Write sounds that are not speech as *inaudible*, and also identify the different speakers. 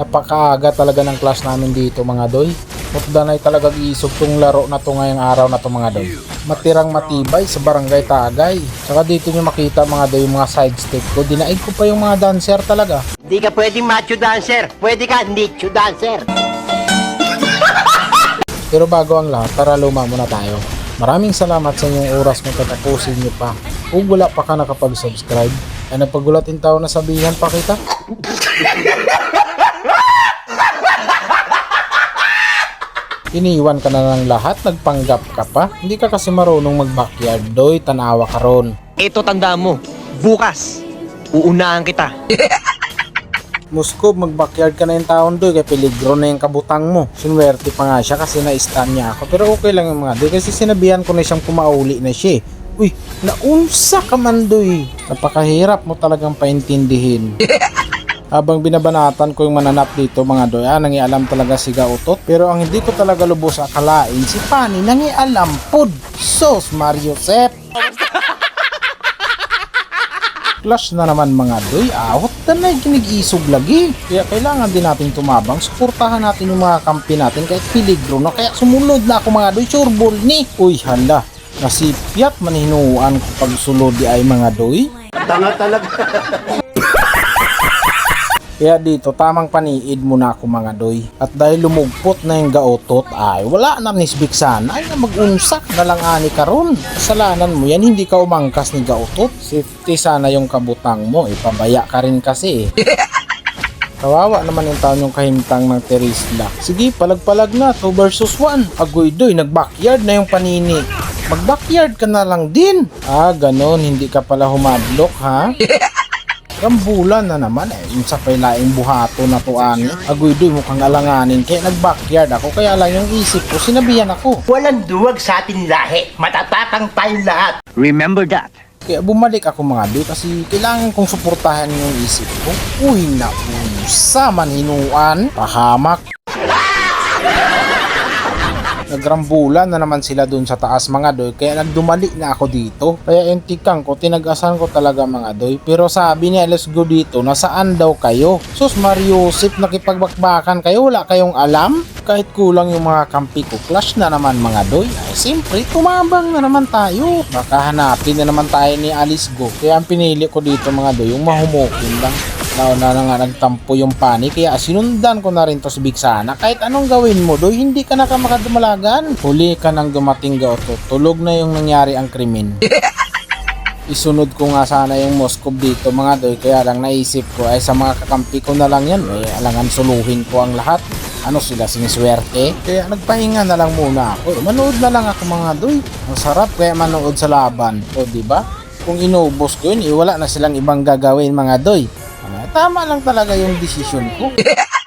Speaker 1: Napakaaga talaga ng class namin dito mga doy. Mutdanay talaga isog tong laro na to ngayong araw na to mga doy. Matirang matibay sa barangay Tagay. Saka dito nyo makita mga doy yung mga side step ko. Dinaig ko pa yung mga dancer talaga.
Speaker 2: Hindi ka pwedeng macho dancer. Pwede ka nicho dancer. *laughs*
Speaker 1: Pero bago ang lahat, tara luma muna tayo. Maraming salamat sa inyong oras kung tatapusin nyo pa. Kung wala pa ka nakapag-subscribe, ay napagulatin tao na sabihan pa kita. Iniwan ka na ng lahat, nagpanggap ka pa. Hindi ka kasi marunong mag-backyard, doy, tanawa ka ron.
Speaker 3: Ito tanda mo, bukas, uunahan kita. *laughs*
Speaker 1: Muskob, mag-backyard ka na yung taon doy, kaya peligro na yung kabutang mo. Sinwerte pa nga siya kasi na-stun niya ako. Pero okay lang yung mga doy, kasi sinabihan ko na siyang pumauli na siya. eh. Uy, naunsa ka man doy. Napakahirap mo talagang paintindihin. *laughs* Habang binabanatan ko yung mananap dito mga doy, ah, nangialam talaga si Gautot. Pero ang hindi ko talaga lubos akalain, si Pani nangialam pod. Sos Mario Sep. *laughs* Clash na naman mga doy, awat na na ginig-isog lagi. Kaya kailangan din natin tumabang, suportahan natin yung mga kampi natin kahit piligro na. Kaya sumunod na ako mga doy, sureball ni. Uy hala, nasipyat manihinuan ko pag sulod di ay mga doy.
Speaker 2: Tanga talaga. *laughs*
Speaker 1: Kaya dito, tamang paniid muna ako mga doy. At dahil lumugpot na yung gaotot, ay wala na nisbik sana. Ay na mag-unsak na lang ani karon. Kasalanan mo yan, hindi ka umangkas ni gaotot. Safety sana yung kabutang mo, ipabaya ka rin kasi. *laughs* Kawawa naman yung taon yung kahimtang ng Terisla. Sige, palag-palag na, 2 versus 1. Agoy doy, nag-backyard na yung panini. Mag-backyard ka na lang din. Ah, ganon, hindi ka pala humadlock ha? *laughs* Rambulan na naman eh. Yung sa pailaing buhato na to ani. Agoy doy mukhang alanganin. Kaya nag-backyard ako. Kaya lang yung isip ko, sinabihan ako.
Speaker 2: Walang duwag sa atin lahi. Matatakang tayong lahat.
Speaker 3: Remember that.
Speaker 1: Kaya bumalik ako mga doy kasi kailangan kong suportahan yung isip ko. Uy, naunsa man hinuan. Pahamak. Nagrambulan na naman sila dun sa taas mga doy kaya nagdumali na ako dito. Kaya yung tikang ko, tinagasan ko talaga mga doy. Pero sabi niya, let's go dito, nasaan daw kayo? Sus Mariusip, nakipagbakbakan kayo, wala kayong alam? Kahit kulang yung mga kampi ko, clash na naman mga doy. Ay, siyempre, tumabang na naman tayo. Baka hanapin na naman tayo ni Alice Go. Kaya ang pinili ko dito mga doy, yung mahumukin lang. Nauna na nga nagtampo yung pani kaya sinundan ko na rin to si Big Sana. Kahit anong gawin mo doy, hindi ka na ka makadumalagan. Huli ka nang dumating gaoto. Tulog na yung nangyari ang krimen. *laughs* Isunod ko nga sana yung Moscow dito mga doy kaya lang naisip ko ay sa mga kakampi ko na lang yan eh alangan suluhin ko ang lahat ano sila siniswerte kaya nagpahinga na lang muna ako Eh, manood na lang ako mga doy ang sarap kaya manood sa laban o di ba kung inubos ko yun eh, wala na silang ibang gagawin mga doy tama lang talaga yung desisyon ko *laughs*